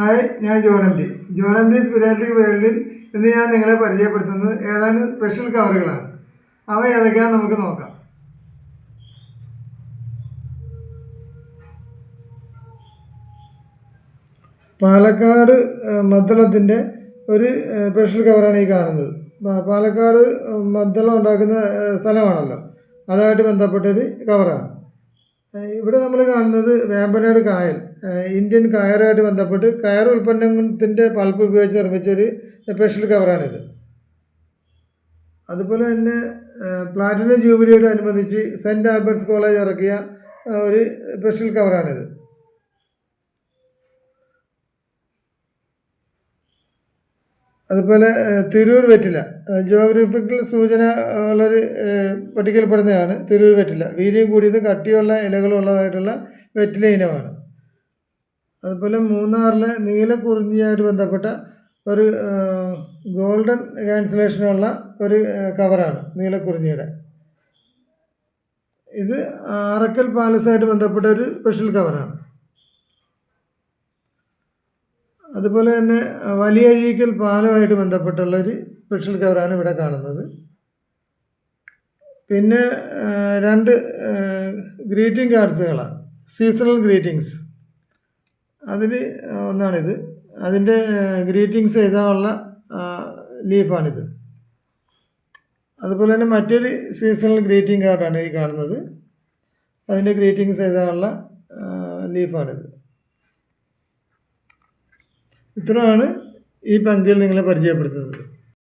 Hi ഞാൻ John M D John M D spirituality വേൾഡിൽ ഇന്ന് ഞാൻ നിങ്ങളെ പരിചയപ്പെടുത്തുന്നത് ഏതാനും സ്പെഷ്യൽ കവറുകളാണ് അവ ഏതൊക്കെയാണെന്ന് നമുക്ക് നോക്കാം. പാലക്കാട് മദ്ദളത്തിന്റെ ഒരു സ്പെഷ്യൽ കവറാണ് ഈ കാണുന്നത്. പാലക്കാട് മദ്ദളം ഉണ്ടാക്കുന്ന സ്ഥലമാണല്ലോ. അതുമായിട്ട് ബന്ധപ്പെട്ടൊരു കവറാണ് ഇവിടെ നമ്മൾ കാണുന്നത് വേമ്പനാട് കായൽ. ഇന്ത്യൻ കയറുമായിട്ട് ബന്ധപ്പെട്ട് കയർ ഉൽപ്പന്നത്തിന്റെ പൾപ്പ് ഉപയോഗിച്ച് നിർമ്മിച്ചൊരു സ്പെഷ്യൽ കവറാണിത്. അതുപോലെ തന്നെ പ്ലാറ്റിനം ജൂബിലിയോട് അനുബന്ധിച്ച് സെന്റ് ആൽബർട്ട്സ് കോളേജ് ഇറക്കിയ ഒരു സ്പെഷ്യൽ കവറാണിത്. അതുപോലെ തിരൂർ വെറ്റില. ജോഗ്രഫിക്കൽ സൂചന ഉള്ളൊരു പട്ടികയിൽപ്പെടുന്നതാണ് തിരൂർ വെറ്റില. വീര്യം കൂടിയതും കട്ടിയുള്ള ഇലകളുള്ളതായിട്ടുള്ള വെറ്റില ഇനമാണ്. അതുപോലെ മൂന്നാറിലെ നീലക്കുറിഞ്ഞിയായിട്ട് ബന്ധപ്പെട്ട ഒരു ഗോൾഡൻ ക്യാൻസലേഷനുള്ള ഒരു കവറാണ് നീലക്കുറിഞ്ഞിയുടെ ഇത് ആറക്കൽ പാലസായിട്ട് ബന്ധപ്പെട്ട ഒരു സ്പെഷ്യൽ കവറാണ്. അതുപോലെ തന്നെ വലിയ അഴീക്കൽ പാലമായിട്ട് ബന്ധപ്പെട്ടുള്ള ഒരു സ്പെഷ്യൽ കവറാണ് ഇവിടെ കാണുന്നത്. പിന്നെ രണ്ട് ഗ്രീറ്റിംഗ് കാർഡ്സുകളാണ് സീസണൽ ഗ്രീറ്റിങ്സ് അതിൽ ഒന്നാണിത്. അതിന്റെ ഗ്രീറ്റിങ്സ് എഴുതാനുള്ള ലീഫാണിത് അതുപോലെ തന്നെ മറ്റൊരു സീസണൽ ഗ്രീറ്റിംഗ് കാർഡാണ് ഈ കാണുന്നത്. അതിന്റെ ഗ്രീറ്റിങ്സ് എഴുതാനുള്ള ലീഫാണിത് ഇത്രയാണ് ഈ പങ്ക്തിയിൽ നിങ്ങളെ പരിചയപ്പെടുത്തുന്നത്.